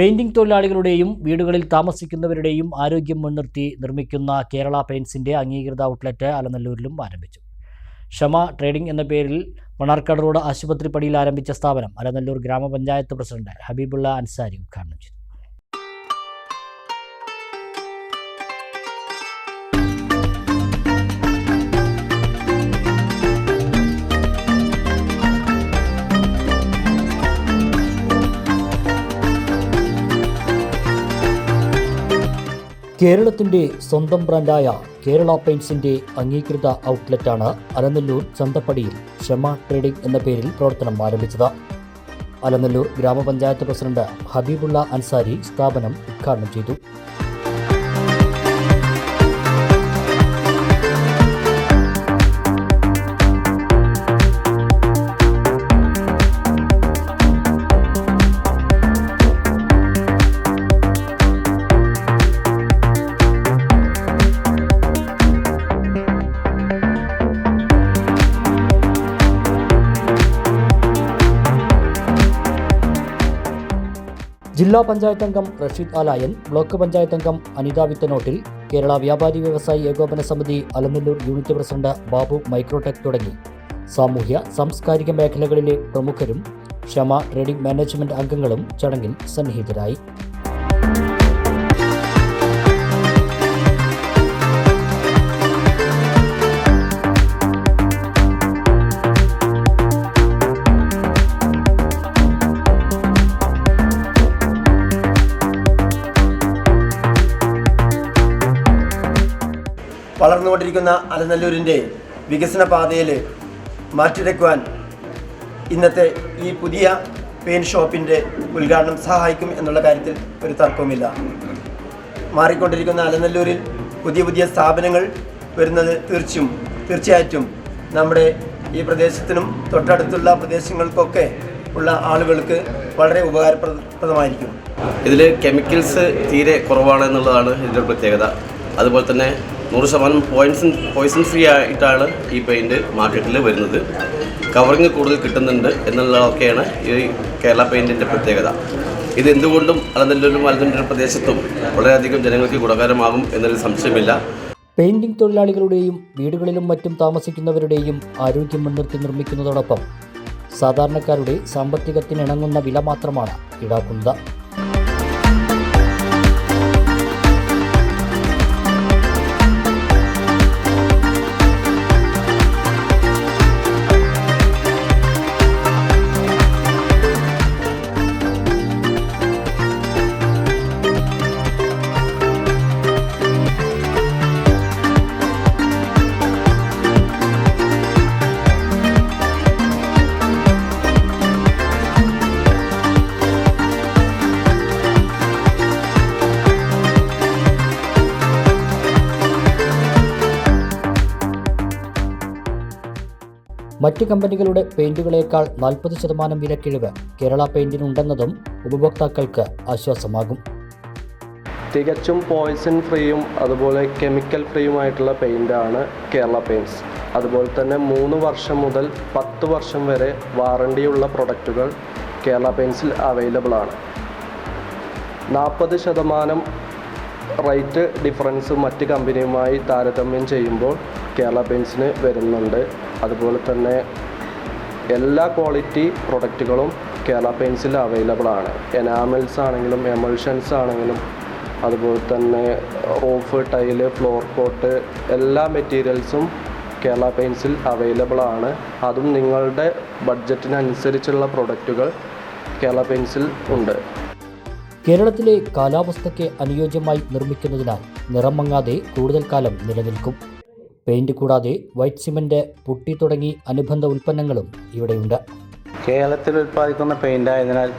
Painting തൊഴിലാളികളുടെയും വീടുകളിൽ താമസിക്കുന്നവരുടെയും ആരോഗ്യം മുൻനിർത്തി നിർമ്മിക്കുന്ന കേരള പെയിൻസിന്റെ അംഗീകൃത ഔട്ട്ലെറ്റ് അലനല്ലൂരിലും ആരംഭിച്ചു. ക്ഷമ ട്രേഡിംഗ് എന്ന പേരിൽ മണാർക്കാട് റോഡ് ആശുപത്രി പടിയിൽ ആരംഭിച്ച സ്ഥാപനം അലനല്ലൂർ ഗ്രാമപഞ്ചായത്ത് പ്രസിഡന്റ് ഹബീബുള്ള അൻസാരി ഉദ്ഘാടനം ചെയ്തു. കേരളത്തിന്റെ സ്വന്തം ബ്രാൻഡായ കേരള പെയിന്റ്സിന്റെ അംഗീകൃത ഔട്ട്ലെറ്റാണ് അലനല്ലൂർ ചന്തപ്പടിയിൽ ക്ഷമ ട്രേഡിംഗ് എന്ന പേരിൽ പ്രവർത്തനം ആരംഭിച്ചത്. അലനല്ലൂർ ഗ്രാമപഞ്ചായത്ത് പ്രസിഡന്റ് ഹബീബുള്ള അൻസാരി സ്ഥാപനം ഉദ്ഘാടനം ചെയ്തു. ജില്ലാ പഞ്ചായത്ത് അംഗം റഷീദ് ആലായൻ ബ്ലോക്ക് പഞ്ചായത്ത് അംഗം അനിത വിത്തനോട്ടിൽ കേരള വ്യാപാരി വ്യവസായി ഏകോപന സമിതി Alanallur unit president Babu Microtech തുടങ്ങി. സാമൂഹ്യ സാംസ്കാരിക മേഖലകളിലെ പ്രമുഖരും ക്ഷമ ട്രേഡിംഗ് മാനേജ്മെന്റ് അംഗങ്ങളും ചടങ്ങിൽ സന്നിഹിതരായി. വളർന്നുകൊണ്ടിരിക്കുന്ന അലനല്ലൂരിന്റെ വികസന പാതയിൽ മാറ്റിരക്കുവാൻ ഇന്നത്തെ ഈ പുതിയ പെയിൻ ഷോപ്പിന്റെ ഉദ്ഘാടനം സഹായിക്കും എന്നുള്ള കാര്യത്തിൽ ഒരു തർക്കവുമില്ല. മാറിക്കൊണ്ടിരിക്കുന്ന അലനല്ലൂരിൽ പുതിയ പുതിയ സ്ഥാപനങ്ങൾ വരുന്നത് തീർച്ചയും തീർച്ചയായിട്ടും നമ്മുടെ ഈ പ്രദേശത്തിനും തൊട്ടടുത്തുള്ള പ്രദേശങ്ങൾക്കൊക്കെ ഉള്ള ആളുകൾക്ക് വളരെ ഉപകാരപ്രദമായിരിക്കും. ഇതിൽ കെമിക്കൽസ് തീരെ കുറവാണ് എന്നുള്ളതാണ് ഇതിന്റെ പ്രത്യേകത. അതുപോലെ തന്നെ നൂറ് ശതമാനം പോയിസൺ പോയിസൺ ഫ്രീ ആയിട്ടാണ് ഈ പെയിന്റ് മാർക്കറ്റിൽ വരുന്നത്. കവറിങ് കൂടുതൽ കിട്ടുന്നുണ്ട് എന്നുള്ളതൊക്കെയാണ് ഈ കേരള പെയിന്റിന്റെ പ്രത്യേകത. ഇത് എന്തുകൊണ്ടും അലനല്ലൂരും അലനല്ലൂർ പ്രദേശത്തും വളരെയധികം ജനങ്ങൾക്ക് ഗുണകരമാകും എന്നൊരു സംശയമില്ല. പെയിന്റിംഗ് തൊഴിലാളികളുടെയും വീടുകളിലും മറ്റും താമസിക്കുന്നവരുടെയും ആരോഗ്യം മുൻനിർത്തി നിർമ്മിക്കുന്നതോടൊപ്പം സാധാരണക്കാരുടെ സാമ്പത്തികത്തിനിണങ്ങുന്ന വില മാത്രമാണ് ഈടാക്കുന്നത് മറ്റ് കമ്പനികളുടെ പെയിന്റുകളേക്കാൾ നാൽപ്പത് ശതമാനം വിലക്കിഴിവ് കേരള പെയിന്റിനുണ്ടെന്നതും ഉപഭോക്താക്കൾക്ക് ആശ്വാസമാകും. തികച്ചും പോയിസൺ ഫ്രീയും അതുപോലെ കെമിക്കൽ ഫ്രീയുമായിട്ടുള്ള പെയിന്റാണ് കേരള പെയിന്റ്സ് അതുപോലെ തന്നെ മൂന്ന് വർഷം മുതൽ പത്ത് വർഷം വരെ വാറണ്ടിയുള്ള പ്രൊഡക്റ്റുകൾ കേരള പെയിൻസിൽ അവൈലബിൾ ആണ്. നാൽപ്പത് ശതമാനം റേറ്റ് ഡിഫറൻസ് മറ്റ് കമ്പനിയുമായി താരതമ്യം ചെയ്യുമ്പോൾ കേരള പെയിൻസിന് വരുന്നുണ്ട്. അതുപോലെ തന്നെ എല്ലാ ക്വാളിറ്റി പ്രൊഡക്റ്റുകളും കേരള പെയിൻസിൽ അവൈലബിൾ ആണ്. എനാമൽസ് ആണെങ്കിലും എമൽഷൻസ് ആണെങ്കിലും അതുപോലെ തന്നെ റൂഫ് ടൈൽ ഫ്ലോർ കോട്ട് എല്ലാ മെറ്റീരിയൽസും കേരള പെയിൻസിൽ അവൈലബിൾ ആണ്. അതും നിങ്ങളുടെ ബഡ്ജറ്റിനനുസരിച്ചുള്ള പ്രൊഡക്റ്റുകൾ കേരള പെയിൻസിൽ ഉണ്ട്. കേരളത്തിലെ കാലാവസ്ഥയ്ക്ക് അനുയോജ്യമായി നിർമ്മിക്കുന്നതിനാൽ നിറം മങ്ങാതെ കൂടുതൽ കാലം നിലനിൽക്കും. പെയിന്റ് കൂടാതെ വൈറ്റ് സിമന്റ് പുട്ടി തുടങ്ങി അനുബന്ധ ഉൽപ്പന്നങ്ങളും ഇവിടെയുണ്ട്. കേരളത്തിൽ ഉൽപ്പാദിക്കുന്ന പെയിന്റ് ആയതിനാൽ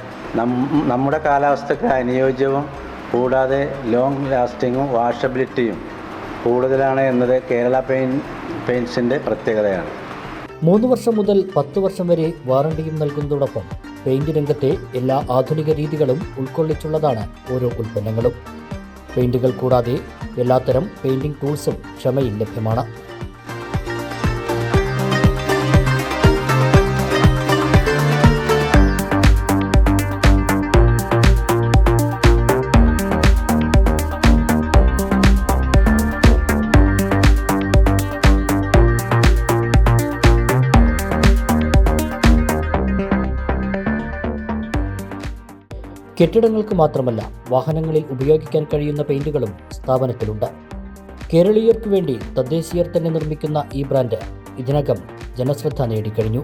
നമ്മുടെ കാലാവസ്ഥയ്ക്ക് അനുയോജ്യവും കൂടാതെ ലോങ് ലാസ്റ്റിങ്ങും വാഷബിലിറ്റിയും കൂടുതലാണ് എന്നത് കേരള പെയിൻ പെയിൻസിന്റെ പ്രത്യേകതയാണ്. മൂന്ന് വർഷം മുതൽ പത്ത് വർഷം വരെ വാറണ്ടിയും നൽകുന്നതോടൊപ്പം പെയിന്റ് രംഗത്തെ എല്ലാ ആധുനിക രീതികളും ഉൾക്കൊള്ളിച്ചുള്ളതാണ് ഓരോ ഉൽപ്പന്നങ്ങളും. പെയിന്റുകൾ കൂടാതെ എല്ലാത്തരം പെയിന്റിംഗ് ടൂൾസും ക്ഷമയിൽ ലഭ്യമാണ്. കെട്ടിടങ്ങൾക്ക് മാത്രമല്ല വാഹനങ്ങളിൽ ഉപയോഗിക്കാൻ കഴിയുന്ന പെയിന്റുകളും സ്ഥാപനത്തിലുണ്ട്. കേരളീയർക്ക് വേണ്ടി തദ്ദേശീയർ തന്നെ നിർമ്മിക്കുന്ന ഈ ബ്രാൻഡ് ഇതിനകം ജനശ്രദ്ധ നേടിക്കഴിഞ്ഞു.